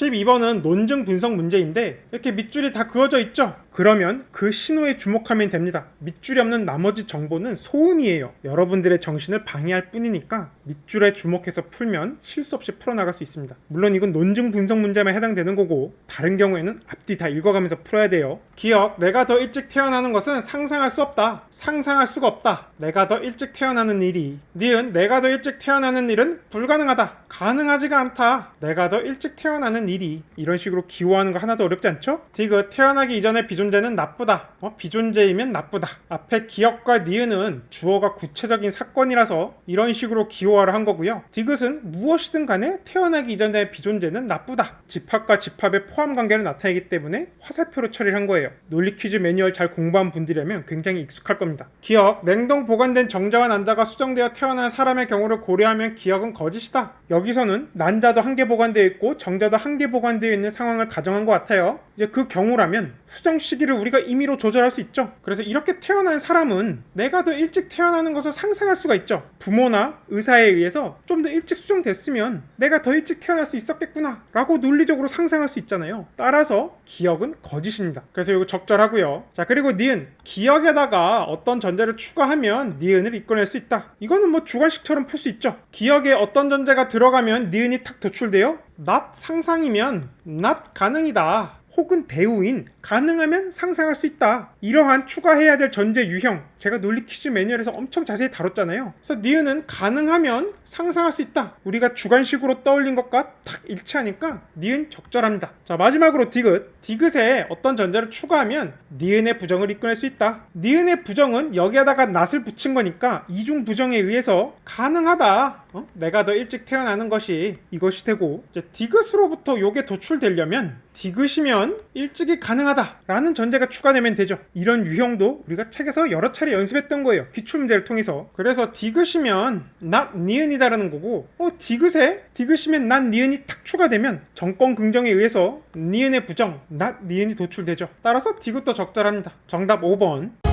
12번은 논증 분석 문제인데 이렇게 밑줄이 다 그어져 있죠? 그러면 그 신호에 주목하면 됩니다. 밑줄이 없는 나머지 정보는 소음이에요. 여러분들의 정신을 방해할 뿐이니까 밑줄에 주목해서 풀면 실수 없이 풀어나갈 수 있습니다. 물론 이건 논증 분석 문제만 해당되는 거고 다른 경우에는 앞뒤 다 읽어가면서 풀어야 돼요. 기억, 내가 더 일찍 태어나는 것은 상상할 수 없다. 상상할 수가 없다. 내가 더 일찍 태어나는 일이. 니은 내가 더 일찍 태어나는 일은 불가능하다. 가능하지가 않다. 내가 더 일찍 태어나는 일이. 이런 식으로 기호하는 거 하나도 어렵지 않죠? 디귿 태어나기 이전의 비존재는 나쁘다. 어? 비존재이면 나쁘다. 앞에 기억과 니은은 주어가 구체적인 사건이라서 이런 식으로 기호화를 한 거고요. 디귿은 무엇이든 간에 태어나기 이전의 비존재는 나쁘다. 집합과 집합의 포함 관계를 나타내기 때문에 화살표로 처리를 한 거예요. 논리 퀴즈 매뉴얼 잘 공부한 분들이라면 굉장히 익숙할 겁니다. 기억, 냉동 보관된 정자와 난자가 수정되어 태어난 사람의 경우를 고려하면 기억은 거짓이다. 여기서는 난자도 한 개 보관되어 있고 정자도 한개 보관되어 있는 상황을 가정한 것 같아요. 이제 그 경우라면 수정 시기를 우리가 임의로 조절할 수 있죠. 그래서 이렇게 태어난 사람은 내가 더 일찍 태어나는 것을 상상할 수가 있죠. 부모나 의사에 의해서 좀 더 일찍 수정됐으면 내가 더 일찍 태어날 수 있었겠구나 라고 논리적으로 상상할 수 있잖아요. 따라서 기억은 거짓입니다. 그래서 이거 적절하고요. 자 그리고 니은 기억에다가 어떤 전제를 추가하면 니은을 이끌어낼 수 있다. 이거는 뭐 주관식처럼 풀 수 있죠. 기억에 어떤 전제가 들어가면 니은이 탁 도출돼요. Not 상상이면 not 가능이다. 혹은 배우인 가능하면 상상할 수 있다. 이러한 추가해야 될 전제 유형 제가 논리 퀴즈 매뉴얼에서 엄청 자세히 다뤘잖아요. 그래서 니은은 가능하면 상상할 수 있다. 우리가 주관식으로 떠올린 것과 탁 일치하니까 니은 적절합니다. 자 마지막으로 디귿. 디귿에 어떤 전제를 추가하면 니은의 부정을 이끌어낼 수 있다. 니은의 부정은 여기에다가 낫을 붙인 거니까 이중 부정에 의해서 가능하다. 어? 내가 더 일찍 태어나는 것이 이것이 되고 이제 디귿으로부터 요게 도출되려면 디귿이면 일찍이 가능하다라는 전제가 추가되면 되죠. 이런 유형도 우리가 책에서 여러 차례 연습했던 거예요. 기출 문제를 통해서. 그래서 디귿이면 not 니은이다라는 거고, 어 디귿에 디귿이면 not 니은이 탁 추가되면 정권 긍정에 의해서 니은의 부정 not 니은이 도출되죠. 따라서 디귿도 적절합니다. 정답 5번.